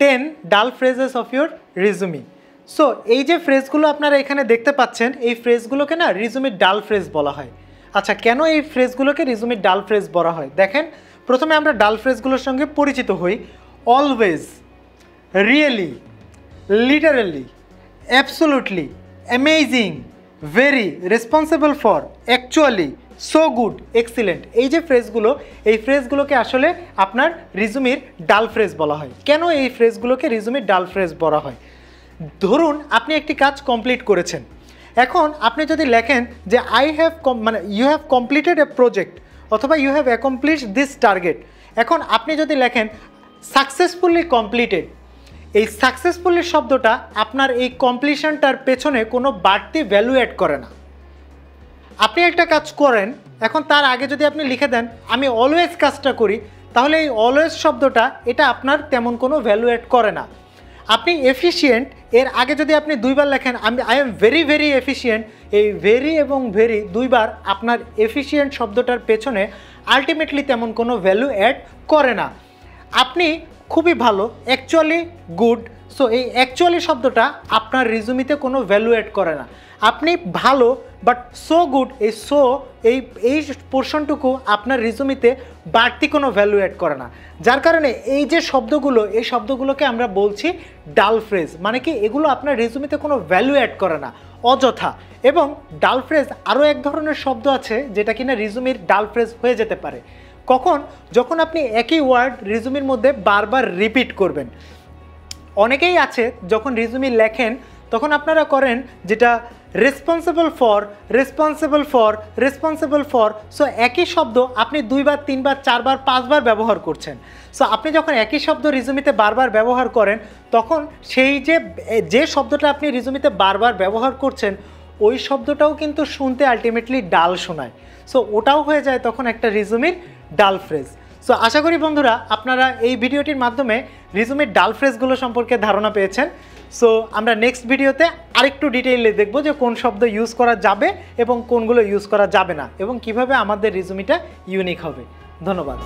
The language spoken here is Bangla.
Ten dull phrases of your resume so এই যে ফ্রেজগুলো আপনারা এখানে দেখতে পাচ্ছেন, এই ফ্রেজগুলোকে না রিজুমির ডাল ফ্রেজ বলা হয়। আচ্ছা কেন এই ফ্রেজগুলোকে রিজুমির ডাল ফ্রেজ বলা হয়? দেখেন, প্রথমে আমরা ডাল ফ্রেজগুলোর সঙ্গে পরিচিত হই। Always really literally absolutely amazing very responsible for actually so good excellent এই যে ফ্রেজগুলো, এই ফ্রেজগুলোকে আসলে আপনার রিজুমির ডাল ফ্রেজ বলা হয়। কেন এই ফ্রেজগুলোকে রিজুমির ডাল ফ্রেজ বলা হয়? ধরুন, আপনি একটি কাজ কমপ্লিট করেছেন। এখন আপনি যদি লেখেন যে আই হ্যাভ মানে you have completed a project অথবা you have accomplish this target এখন আপনি যদি লেখেন সাকসেসফুলি কমপ্লিটেড এই সাকসেসফুলি শব্দটা আপনার এই কমপ্লিশনটার পেছনে কোনো বাড়তি ভ্যালু অ্যাড করে না। আপনি একটা কাজ করেন, এখন তার আগে যদি আপনি লিখে দেন, আমি অলওয়েজ কাজটা করি, তাহলে এই অলওয়েজ শব্দটা, এটা আপনার তেমন কোনো ভ্যালু অ্যাড করে না। আপনি এফিসিয়েন্ট এর আগে যদি আপনি দুইবার লেখেন, আমি I am very very efficient এই ভেরি এবং ভেরি দুইবার আপনার এফিসিয়েন্ট শব্দটার পেছনে আলটিমেটলি তেমন কোনো ভ্যালু অ্যাড করে না। আপনি খুবই ভালো অ্যাকচুয়ালি গুড সো এই অ্যাকচুয়ালি শব্দটা আপনার রিজুমিতে কোনো ভ্যালু অ্যাড করে না। আপনি ভালো বাট সো গুড এই সো এই এই পোর্শনটুকু আপনার রিজুমিতে বাড়তি কোনো ভ্যালু অ্যাড করে না। যার কারণে এই যে শব্দগুলো, এই শব্দগুলোকে আমরা বলছি ডাল ফ্রেজ মানে কি এগুলো আপনার রিজুমিতে কোনো ভ্যালু অ্যাড করে না, অযথা। এবং ডাল ফ্রেজ আরও এক ধরনের শব্দ আছে, যেটা কিনা রিজুমির ডাল ফ্রেজ হয়ে যেতে পারে। কখন? যখন আপনি একই ওয়ার্ড রিজুমির মধ্যে বারবার রিপিট করবেন। অনেকেই আছে, যখন রিজুমি লেখেন, তখন আপনারা করেন যেটা responsible for responsible for responsible for so একই শব্দ আপনি দুইবার, তিনবার, চারবার, পাঁচবার ব্যবহার করছেন। সো আপনি যখন একই শব্দ রিজুমিতে বারবার ব্যবহার করেন, তখন সেই যে যে শব্দটা আপনি রিজুমিতে বারবার ব্যবহার করছেন, ওই শব্দটাও কিন্তু শুনতে আলটিমেটলি ডাল শোনায়। সো ওটাও হয়ে যায় তখন একটা রিজুমির ডাল ফ্রেজ সো আশা করি বন্ধুরা আপনারা এই ভিডিওটির মাধ্যমে রিজুমের ডাল ফ্রেজগুলো সম্পর্কে ধারণা পেয়েছেন। সো আমরা নেক্সট ভিডিওতে আরেকটু ডিটেইলে দেখব যে কোন শব্দ ইউজ করা যাবে এবং কোনগুলো ইউজ করা যাবে না এবং কীভাবে আমাদের রিজুমিটা ইউনিক হবে। ধন্যবাদ।